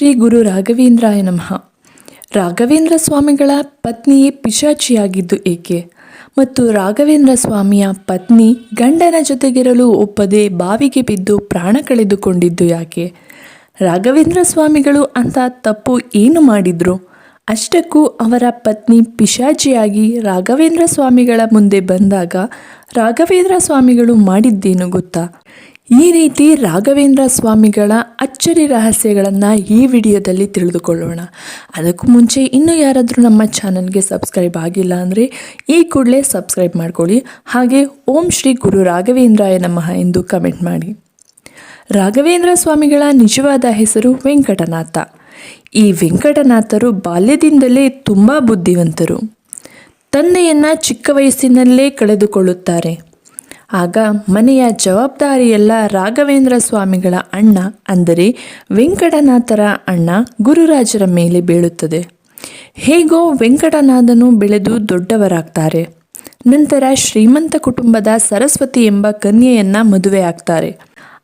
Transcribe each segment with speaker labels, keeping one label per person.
Speaker 1: ಶ್ರೀ ಗುರು ರಾಘವೇಂದ್ರಾಯ ನಮಃ. ರಾಘವೇಂದ್ರ ಸ್ವಾಮಿಗಳ ಪತ್ನಿಯೇ ಪಿಶಾಚಿಯಾಗಿದ್ದು ಏಕೆ? ಮತ್ತು ರಾಘವೇಂದ್ರ ಸ್ವಾಮಿಯ ಪತ್ನಿ ಗಂಡನ ಜೊತೆಗಿರಲು ಒಪ್ಪದೆ ಬಾವಿಗೆ ಬಿದ್ದು ಪ್ರಾಣ ಕಳೆದುಕೊಂಡಿದ್ದು ಯಾಕೆ? ರಾಘವೇಂದ್ರ ಸ್ವಾಮಿಗಳು ಅಂತ ತಪ್ಪು ಏನು ಮಾಡಿದ್ರು? ಅಷ್ಟಕ್ಕೂ ಅವರ ಪತ್ನಿ ಪಿಶಾಚಿಯಾಗಿ ರಾಘವೇಂದ್ರ ಸ್ವಾಮಿಗಳ ಮುಂದೆ ಬಂದಾಗ ರಾಘವೇಂದ್ರ ಸ್ವಾಮಿಗಳು ಮಾಡಿದ್ದೇನು ಗೊತ್ತಾ? ಈ ರೀತಿ ರಾಘವೇಂದ್ರ ಸ್ವಾಮಿಗಳ ಅಚ್ಚರಿ ರಹಸ್ಯಗಳನ್ನು ಈ ವಿಡಿಯೋದಲ್ಲಿ ತಿಳಿದುಕೊಳ್ಳೋಣ. ಅದಕ್ಕೂ ಮುಂಚೆ ಇನ್ನೂ ಯಾರಾದರೂ ನಮ್ಮ ಚಾನಲ್ಗೆ ಸಬ್ಸ್ಕ್ರೈಬ್ ಆಗಿಲ್ಲ ಅಂದರೆ ಈ ಕೂಡಲೇ ಸಬ್ಸ್ಕ್ರೈಬ್ ಮಾಡ್ಕೊಳ್ಳಿ. ಹಾಗೆ ಓಂ ಶ್ರೀ ಗುರು ರಾಘವೇಂದ್ರಾಯ ನಮಃ ಎಂದು ಕಮೆಂಟ್ ಮಾಡಿ. ರಾಘವೇಂದ್ರ ಸ್ವಾಮಿಗಳ ನಿಜವಾದ ಹೆಸರು ವೆಂಕಟನಾಥ. ಈ ವೆಂಕಟನಾಥರು ಬಾಲ್ಯದಿಂದಲೇ ತುಂಬ ಬುದ್ಧಿವಂತರು. ತಂದೆಯನ್ನು ಚಿಕ್ಕ ವಯಸ್ಸಿನಲ್ಲೇ ಕಳೆದುಕೊಳ್ಳುತ್ತಾರೆ. ಆಗ ಮನೆಯ ಜವಾಬ್ದಾರಿಯೆಲ್ಲ ರಾಘವೇಂದ್ರ ಸ್ವಾಮಿಗಳ ಅಣ್ಣ ಅಂದರೆ ವೆಂಕಟನಾಥರ ಅಣ್ಣ ಗುರುರಾಜರ ಮೇಲೆ ಬೀಳುತ್ತದೆ. ಹೇಗೋ ವೆಂಕಟನಾಥನು ಬೆಳೆದು ದೊಡ್ಡವರಾಗ್ತಾರೆ. ನಂತರ ಶ್ರೀಮಂತ ಕುಟುಂಬದ ಸರಸ್ವತಿ ಎಂಬ ಕನ್ಯೆಯನ್ನ ಮದುವೆ ಆಗ್ತಾರೆ.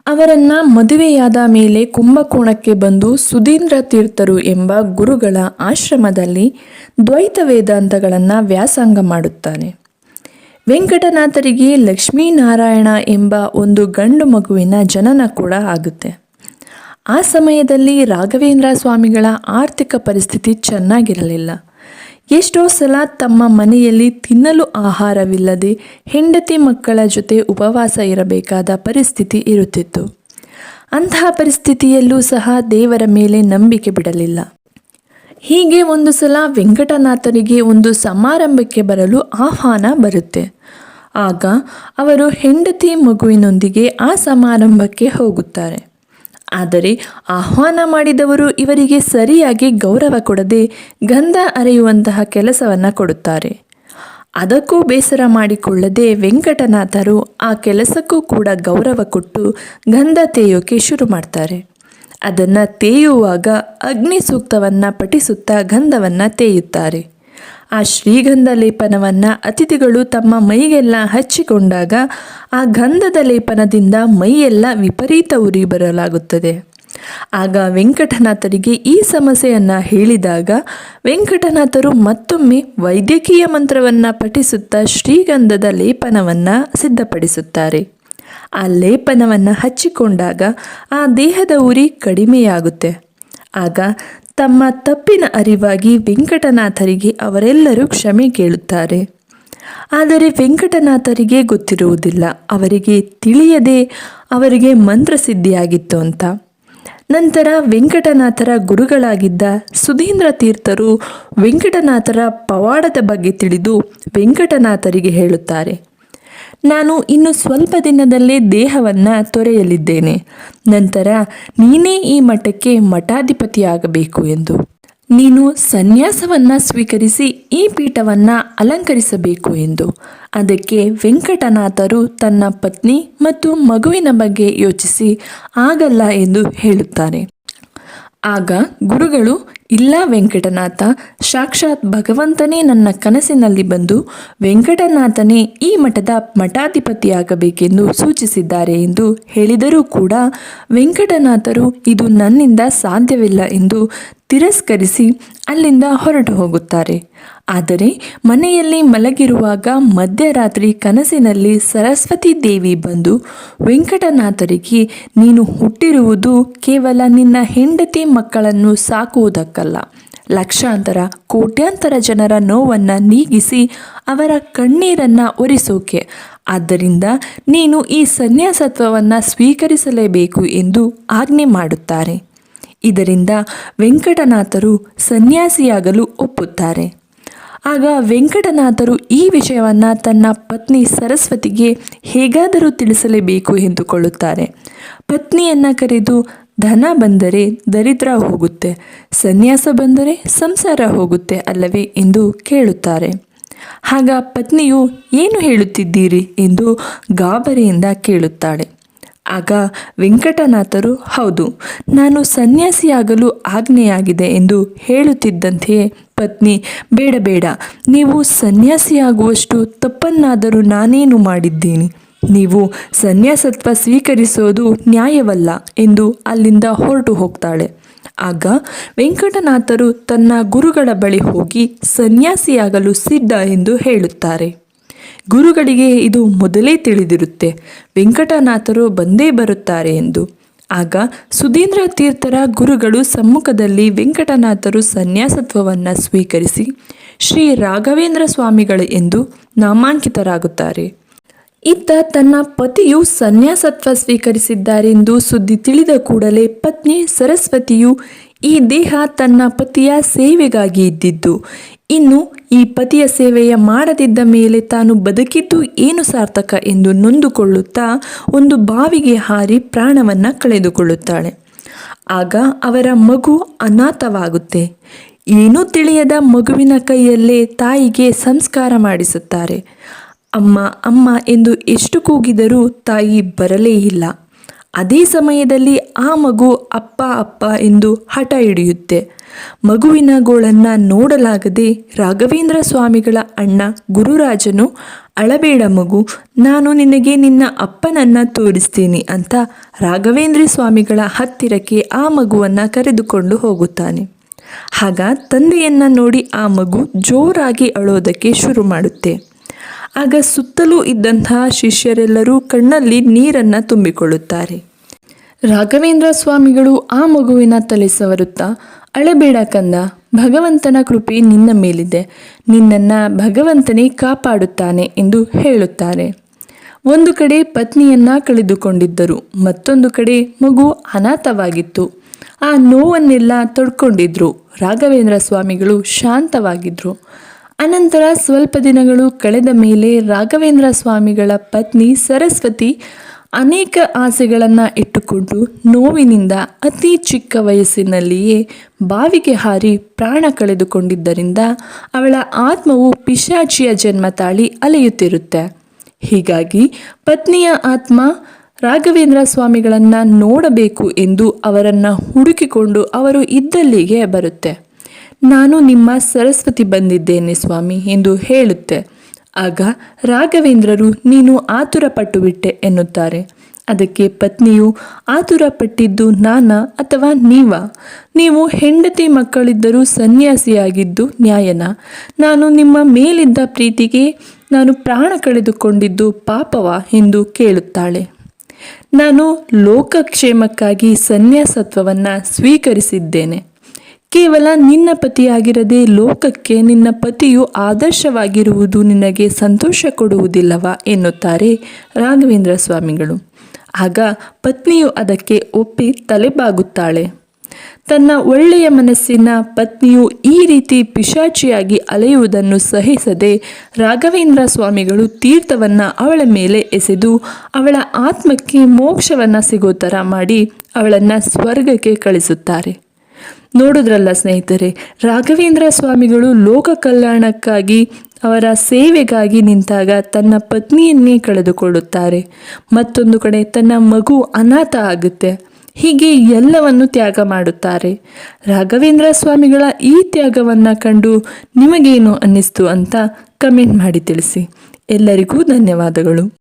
Speaker 1: ಅವರನ್ನ ಮದುವೆಯಾದ ಮೇಲೆ ಕುಂಭಕೋಣಕ್ಕೆ ಬಂದು ಸುಧೀಂದ್ರ ತೀರ್ಥರು ಎಂಬ ಗುರುಗಳ ಆಶ್ರಮದಲ್ಲಿ ದ್ವೈತ ವೇದಾಂತಗಳನ್ನು ವ್ಯಾಸಂಗ ಮಾಡುತ್ತಾನೆ. ವೆಂಕಟನಾಥರಿಗೆ ಲಕ್ಷ್ಮೀನಾರಾಯಣ ಎಂಬ ಒಂದು ಗಂಡು ಮಗುವಿನ ಜನನ ಕೂಡ ಆಗುತ್ತೆ. ಆ ಸಮಯದಲ್ಲಿ ರಾಘವೇಂದ್ರ ಸ್ವಾಮಿಗಳ ಆರ್ಥಿಕ ಪರಿಸ್ಥಿತಿ ಚೆನ್ನಾಗಿರಲಿಲ್ಲ. ಎಷ್ಟೋ ಸಲ ತಮ್ಮ ಮನೆಯಲ್ಲಿ ತಿನ್ನಲು ಆಹಾರವಿಲ್ಲದೆ ಹೆಂಡತಿ ಮಕ್ಕಳ ಜೊತೆ ಉಪವಾಸ ಇರಬೇಕಾದ ಪರಿಸ್ಥಿತಿ ಇರುತ್ತಿತ್ತು. ಅಂತಹ ಪರಿಸ್ಥಿತಿಯಲ್ಲೂ ಸಹ ದೇವರ ಮೇಲೆ ನಂಬಿಕೆ ಬಿಡಲಿಲ್ಲ. ಹೀಗೆ ಒಂದು ಸಲ ವೆಂಕಟನಾಥನಿಗೆ ಒಂದು ಸಮಾರಂಭಕ್ಕೆ ಬರಲು ಆಹ್ವಾನ ಬರುತ್ತೆ. ಆಗ ಅವರು ಹೆಂಡತಿ ಮಗುವಿನೊಂದಿಗೆ ಆ ಸಮಾರಂಭಕ್ಕೆ ಹೋಗುತ್ತಾರೆ. ಆದರೆ ಆಹ್ವಾನ ಮಾಡಿದವರು ಇವರಿಗೆ ಸರಿಯಾಗಿ ಗೌರವ ಕೊಡದೆ ಗಂಧ ಅರೆಯುವಂತಹ ಕೆಲಸವನ್ನು ಕೊಡುತ್ತಾರೆ. ಅದಕ್ಕೂ ಬೇಸರ ಮಾಡಿಕೊಳ್ಳದೆ ವೆಂಕಟನಾಥರು ಆ ಕೆಲಸಕ್ಕೂ ಕೂಡ ಗೌರವ ಕೊಟ್ಟು ಗಂಧ ತೇಯೋಕೆ ಶುರು ಮಾಡ್ತಾರೆ. ಅದನ್ನು ತೇಯುವಾಗ ಅಗ್ನಿ ಸೂಕ್ತವನ್ನು ಪಠಿಸುತ್ತಾ ಗಂಧವನ್ನು ತೇಯುತ್ತಾರೆ. ಆ ಶ್ರೀಗಂಧ ಲೇಪನವನ್ನು ಅತಿಥಿಗಳು ತಮ್ಮ ಮೈಗೆಲ್ಲ ಹಚ್ಚಿಕೊಂಡಾಗ ಆ ಗಂಧದ ಲೇಪನದಿಂದ ಮೈಯೆಲ್ಲ ವಿಪರೀತ ಉರಿ ಬರಲಾಗುತ್ತದೆ. ಆಗ ವೆಂಕಟನಾಥರಿಗೆ ಈ ಸಮಸ್ಯೆಯನ್ನು ಹೇಳಿದಾಗ ವೆಂಕಟನಾಥರು ಮತ್ತೊಮ್ಮೆ ವೈದ್ಯಕೀಯ ಮಂತ್ರವನ್ನು ಪಠಿಸುತ್ತಾ ಶ್ರೀಗಂಧದ ಲೇಪನವನ್ನು ಸಿದ್ಧಪಡಿಸುತ್ತಾರೆ. ಆ ಲೇಪನವನ್ನು ಹಚ್ಚಿಕೊಂಡಾಗ ಆ ದೇಹದ ಉರಿ ಕಡಿಮೆಯಾಗುತ್ತೆ. ಆಗ ತಮ್ಮ ತಪ್ಪಿನ ಅರಿವಾಗಿ ವೆಂಕಟನಾಥರಿಗೆ ಅವರೆಲ್ಲರೂ ಕ್ಷಮೆ ಕೇಳುತ್ತಾರೆ. ಆದರೆ ವೆಂಕಟನಾಥರಿಗೆ ಗೊತ್ತಿರುವುದಿಲ್ಲ. ಅವರಿಗೆ ತಿಳಿಯದೆ ಅವರಿಗೆ ಮಂತ್ರಸಿದ್ಧಿಯಾಗಿತ್ತು ಅಂತ. ನಂತರ ವೆಂಕಟನಾಥರ ಗುರುಗಳಾಗಿದ್ದ ಸುಧೀಂದ್ರ ತೀರ್ಥರು ವೆಂಕಟನಾಥರ ಪವಾಡದ ಬಗ್ಗೆ ತಿಳಿದು ವೆಂಕಟನಾಥರಿಗೆ ಹೇಳುತ್ತಾರೆ. ನಾನು ಇನ್ನು ಸ್ವಲ್ಪ ದಿನದಲ್ಲೇ ದೇಹವನ್ನು ತೊರೆಯಲಿದ್ದೇನೆ. ನಂತರ ನೀನೇ ಈ ಮಠಕ್ಕೆ ಮಠಾಧಿಪತಿಯಾಗಬೇಕು ಎಂದು. ನೀನು ಸನ್ಯಾಸವನ್ನ ಸ್ವೀಕರಿಸಿ ಈ ಪೀಠವನ್ನು ಅಲಂಕರಿಸಬೇಕು ಎಂದು. ಅದಕ್ಕೆ ವೆಂಕಟನಾಥರು ತನ್ನ ಪತ್ನಿ ಮತ್ತು ಮಗುವಿನ ಬಗ್ಗೆ ಯೋಚಿಸಿ ಆಗಲ್ಲ ಎಂದು ಹೇಳುತ್ತಾರೆ. ಆಗ ಗುರುಗಳು, ಇಲ್ಲ ವೆಂಕಟನಾಥ, ಸಾಕ್ಷಾತ್ ಭಗವಂತನೇ ನನ್ನ ಕನಸಿನಲ್ಲಿ ಬಂದು ವೆಂಕಟನಾಥನೇ ಈ ಮಠದ ಮಠಾಧಿಪತಿಯಾಗಬೇಕೆಂದು ಸೂಚಿಸಿದ್ದಾರೆ ಎಂದು ಹೇಳಿದರೂ ಕೂಡ ವೆಂಕಟನಾಥರು ಇದು ನನ್ನಿಂದ ಸಾಧ್ಯವಿಲ್ಲ ಎಂದು ತಿರಸ್ಕರಿಸಿ ಅಲ್ಲಿಂದ ಹೊರಟು ಹೋಗುತ್ತಾರೆ. ಆದರೆ ಮನೆಯಲ್ಲಿ ಮಲಗಿರುವಾಗ ಮಧ್ಯರಾತ್ರಿ ಕನಸಿನಲ್ಲಿ ಸರಸ್ವತಿ ದೇವಿ ಬಂದು, ವೆಂಕಟನಾಥರಿಗೆ ನೀನು ಹುಟ್ಟಿರುವುದು ಕೇವಲ ನಿನ್ನ ಹೆಂಡತಿ ಮಕ್ಕಳನ್ನು ಸಾಕುವುದಕ್ಕಲ್ಲ. ಲಕ್ಷಾಂತರ, ಕೋಟ್ಯಾಂತರ ಜನರ ನೋವನ್ನು ನೀಗಿಸಿ ಅವರ ಕಣ್ಣೀರನ್ನು ಒರೆಸೋಕೆ. ಆದ್ದರಿಂದ ನೀನು ಈ ಸನ್ಯಾಸತ್ವವನ್ನು ಸ್ವೀಕರಿಸಲೇಬೇಕು ಎಂದು ಆಜ್ಞೆ ಮಾಡುತ್ತಾರೆ. ಇದರಿಂದ ವೆಂಕಟನಾಥರು ಸನ್ಯಾಸಿಯಾಗಲು ಒಪ್ಪುತ್ತಾರೆ. ಆಗ ವೆಂಕಟನಾಥರು ಈ ವಿಷಯವನ್ನು ತನ್ನ ಪತ್ನಿ ಸರಸ್ವತಿಗೆ ಹೇಗಾದರೂ ತಿಳಿಸಲೇಬೇಕು ಎಂದುಕೊಳ್ಳುತ್ತಾರೆ. ಪತ್ನಿಯನ್ನು ಕರೆದು ಧನ ಬಂದರೆ ದರಿದ್ರ ಹೋಗುತ್ತೆ, ಸನ್ಯಾಸ ಬಂದರೆ ಸಂಸಾರ ಹೋಗುತ್ತೆ ಅಲ್ಲವೇ ಎಂದು ಕೇಳುತ್ತಾರೆ. ಆಗ ಪತ್ನಿಯು ಏನು ಹೇಳುತ್ತಿದ್ದೀರಿ ಎಂದು ಗಾಬರಿಯಿಂದ ಕೇಳುತ್ತಾಳೆ. ಆಗ ವೆಂಕಟನಾಥರು, ಹೌದು, ನಾನು ಸನ್ಯಾಸಿಯಾಗಲು ಆಜ್ಞೆಯಾಗಿದೆ ಎಂದು ಹೇಳುತ್ತಿದ್ದಂತೆಯೇ, ಪತ್ನಿ, ಬೇಡ ಬೇಡ, ನೀವು ಸನ್ಯಾಸಿಯಾಗುವಷ್ಟು ತಪ್ಪನ್ನಾದರೂ ನಾನೇನು ಮಾಡಿದ್ದೀನಿ? ನೀವು ಸನ್ಯಾಸತ್ವ ಸ್ವೀಕರಿಸೋದು ನ್ಯಾಯವಲ್ಲ ಎಂದು ಅಲ್ಲಿಂದ ಹೊರಟು ಹೋಗ್ತಾಳೆ. ಆಗ ವೆಂಕಟನಾಥರು ತನ್ನ ಗುರುಗಳ ಬಳಿ ಹೋಗಿ ಸನ್ಯಾಸಿಯಾಗಲು ಸಿದ್ಧ ಎಂದು ಹೇಳುತ್ತಾರೆ. ಗುರುಗಳಿಗೆ ಇದು ಮೊದಲೇ ತಿಳಿದಿರುತ್ತೆ. ವೆಂಕಟನಾಥರು ಬಂದೇ ಬರುತ್ತಾರೆ ಎಂದು. ಆಗ ಸುಧೀಂದ್ರ ತೀರ್ಥರ ಗುರುಗಳು ಸಮ್ಮುಖದಲ್ಲಿ ವೆಂಕಟನಾಥರು ಸನ್ಯಾಸತ್ವವನ್ನು ಸ್ವೀಕರಿಸಿ ಶ್ರೀ ರಾಘವೇಂದ್ರ ಸ್ವಾಮಿಗಳು ಎಂದು ನಾಮಾಂಕಿತರಾಗುತ್ತಾರೆ. ಇತ್ತ ತನ್ನ ಪತಿಯು ಸನ್ಯಾಸತ್ವ ಸ್ವೀಕರಿಸಿದ್ದಾರೆಂದು ಸುದ್ದಿ ತಿಳಿದ ಕೂಡಲೇ ಪತ್ನಿ ಸರಸ್ವತಿಯು ಈ ದೇಹ ತನ್ನ ಪತಿಯ ಸೇವೆಗಾಗಿ ಇದ್ದಿದ್ದು. ಇನ್ನು ಈ ಪತಿಯ ಸೇವೆಯ ಮಾಡದಿದ್ದ ಮೇಲೆ ತಾನು ಬದುಕಿದ್ದು ಏನು ಸಾರ್ಥಕ ಎಂದು ನೊಂದುಕೊಳ್ಳುತ್ತಾ ಒಂದು ಬಾವಿಗೆ ಹಾರಿ ಪ್ರಾಣವನ್ನು ಕಳೆದುಕೊಳ್ಳುತ್ತಾಳೆ. ಆಗ ಅವರ ಮಗು ಅನಾಥವಾಗುತ್ತೆ. ಏನೂ ತಿಳಿಯದ ಮಗುವಿನ ಕೈಯಲ್ಲೇ ತಾಯಿಗೆ ಸಂಸ್ಕಾರ ಮಾಡಿಸುತ್ತಾರೆ. ಅಮ್ಮ ಅಮ್ಮ ಎಂದು ಎಷ್ಟು ಕೂಗಿದರೂ ತಾಯಿ ಬರಲೇ ಇಲ್ಲ. ಅದೇ ಸಮಯದಲ್ಲಿ ಆ ಮಗು ಅಪ್ಪ ಅಪ್ಪ ಎಂದು ಹಠ ಹಿಡಿಯುತ್ತೆ. ಮಗುವಿನ ಗೋಳನ್ನು ನೋಡಲಾಗದೆ ರಾಘವೇಂದ್ರ ಸ್ವಾಮಿಗಳ ಅಣ್ಣ ಗುರುರಾಜನು, ಅಳಬೇಡ ಮಗು, ನಾನು ನಿನಗೆ ನಿನ್ನ ಅಪ್ಪನನ್ನು ತೋರಿಸ್ತೀನಿ ಅಂತ ರಾಘವೇಂದ್ರ ಸ್ವಾಮಿಗಳ ಹತ್ತಿರಕ್ಕೆ ಆ ಮಗುವನ್ನು ಕರೆದುಕೊಂಡು ಹೋಗುತ್ತಾನೆ. ಆಗ ತಂದೆಯನ್ನು ನೋಡಿ ಆ ಮಗು ಜೋರಾಗಿ ಅಳೋದಕ್ಕೆ ಶುರು ಮಾಡುತ್ತೆ. ಆಗ ಸುತ್ತಲೂ ಇದ್ದಂತಹ ಶಿಷ್ಯರೆಲ್ಲರೂ ಕಣ್ಣಲ್ಲಿ ನೀರನ್ನು ತುಂಬಿಕೊಳ್ಳುತ್ತಾರೆ. ರಾಘವೇಂದ್ರ ಸ್ವಾಮಿಗಳು ಆ ಮಗುವಿನ ತಲೆ ಸವರುತ್ತಾ ಅಳಬೇಡ ಕಂದ, ಭಗವಂತನ ಕೃಪೆ ನಿನ್ನ ಮೇಲಿದೆ. ನಿನ್ನನ್ನು ಭಗವಂತನೇ ಕಾಪಾಡುತ್ತಾನೆ ಎಂದು ಹೇಳುತ್ತಾರೆ. ಒಂದು ಕಡೆ ಪತ್ನಿಯನ್ನ ಕಳೆದುಕೊಂಡಿದ್ದರು, ಮತ್ತೊಂದು ಕಡೆ ಮಗು ಅನಾಥವಾಗಿತ್ತು. ಆ ನೋವನ್ನೆಲ್ಲ ತೊಡ್ಕೊಂಡಿದ್ರು. ರಾಘವೇಂದ್ರ ಸ್ವಾಮಿಗಳು ಶಾಂತವಾಗಿದ್ರು. ಅನಂತರ ಸ್ವಲ್ಪ ದಿನಗಳು ಕಳೆದ ಮೇಲೆ ರಾಘವೇಂದ್ರ ಸ್ವಾಮಿಗಳ ಪತ್ನಿ ಸರಸ್ವತಿ ಅನೇಕ ಆಸೆಗಳನ್ನು ಇಟ್ಟುಕೊಂಡು ನೋವಿನಿಂದ ಅತಿ ಚಿಕ್ಕ ವಯಸ್ಸಿನಲ್ಲಿಯೇ ಬಾವಿಗೆ ಹಾರಿ ಪ್ರಾಣ ಕಳೆದುಕೊಂಡಿದ್ದರಿಂದ ಅವಳ ಆತ್ಮವು ಪಿಶಾಚಿಯ ಜನ್ಮ ತಾಳಿ ಅಲೆಯುತ್ತಿರುತ್ತೆ. ಹೀಗಾಗಿ ಪತ್ನಿಯ ಆತ್ಮ ರಾಘವೇಂದ್ರ ಸ್ವಾಮಿಗಳನ್ನು ನೋಡಬೇಕು ಎಂದು ಅವರನ್ನು ಹುಡುಕಿಕೊಂಡು ಅವರು ಇದ್ದಲ್ಲಿಗೆ ಬರುತ್ತೆ. ನಾನು ನಿಮ್ಮ ಸರಸ್ವತಿ ಬಂದಿದ್ದೇನೆ ಸ್ವಾಮಿ ಎಂದು ಹೇಳುತ್ತೆ. ಆಗ ರಾಘವೇಂದ್ರರು, ನೀನು ಆತುರ ಪಟ್ಟು ಬಿಟ್ಟೆ ಎನ್ನುತ್ತಾರೆ. ಅದಕ್ಕೆ ಪತ್ನಿಯು ಆತುರ ಪಟ್ಟಿದ್ದು ನಾನಾ ಅಥವಾ ನೀವ? ನೀವು ಹೆಂಡತಿ ಮಕ್ಕಳಿದ್ದರೂ ಸನ್ಯಾಸಿಯಾಗಿದ್ದು ನ್ಯಾಯನ? ನಾನು ನಿಮ್ಮ ಮೇಲಿದ್ದ ಪ್ರೀತಿಗೆ ನಾನು ಪ್ರಾಣ ಕಳೆದುಕೊಂಡಿದ್ದು ಪಾಪವ ಎಂದು ಕೇಳುತ್ತಾಳೆ. ನಾನು ಲೋಕಕ್ಷೇಮಕ್ಕಾಗಿ ಸನ್ಯಾಸತ್ವವನ್ನು ಸ್ವೀಕರಿಸಿದ್ದೇನೆ. ಕೇವಲ ನಿನ್ನ ಪತಿಯಾಗಿರದೆ ಲೋಕಕ್ಕೆ ನಿನ್ನ ಪತಿಯು ಆದರ್ಶವಾಗಿರುವುದು ನಿನಗೆ ಸಂತೋಷ ಕೊಡುವುದಿಲ್ಲವಾ ಎನ್ನುತ್ತಾರೆ ರಾಘವೇಂದ್ರ ಸ್ವಾಮಿಗಳು. ಆಗ ಪತ್ನಿಯು ಅದಕ್ಕೆ ಒಪ್ಪಿ ತಲೆಬಾಗುತ್ತಾಳೆ. ತನ್ನ ಒಳ್ಳೆಯ ಮನಸ್ಸಿನ ಪತ್ನಿಯು ಈ ರೀತಿ ಪಿಶಾಚಿಯಾಗಿ ಅಲೆಯುವುದನ್ನು ಸಹಿಸದೆ ರಾಘವೇಂದ್ರ ಸ್ವಾಮಿಗಳು ತೀರ್ಥವನ್ನು ಅವಳ ಮೇಲೆ ಎಸೆದು ಅವಳ ಆತ್ಮಕ್ಕೆ ಮೋಕ್ಷವನ್ನು ಸಿಗೋ ಥರ ಮಾಡಿ ಅವಳನ್ನು ಸ್ವರ್ಗಕ್ಕೆ ಕಳಿಸುತ್ತಾರೆ. ನೋಡಿದ್ರಲ್ಲ ಸ್ನೇಹಿತರೆ, ರಾಘವೇಂದ್ರ ಸ್ವಾಮಿಗಳು ಲೋಕ ಕಲ್ಯಾಣಕ್ಕಾಗಿ ಅವರ ಸೇವೆಗಾಗಿ ನಿಂತಾಗ ತನ್ನ ಪತ್ನಿಯನ್ನೇ ಕಳೆದುಕೊಳ್ಳುತ್ತಾರೆ. ಮತ್ತೊಂದು ಕಡೆ ತನ್ನ ಮಗು ಅನಾಥ ಆಗುತ್ತೆ. ಹೀಗೆ ಎಲ್ಲವನ್ನು ತ್ಯಾಗ ಮಾಡುತ್ತಾರೆ. ರಾಘವೇಂದ್ರ ಸ್ವಾಮಿಗಳ ಈ ತ್ಯಾಗವನ್ನು ಕಂಡು ನಿಮಗೇನು ಅನ್ನಿಸ್ತು ಅಂತ ಕಮೆಂಟ್ ಮಾಡಿ ತಿಳಿಸಿ. ಎಲ್ಲರಿಗೂ ಧನ್ಯವಾದಗಳು.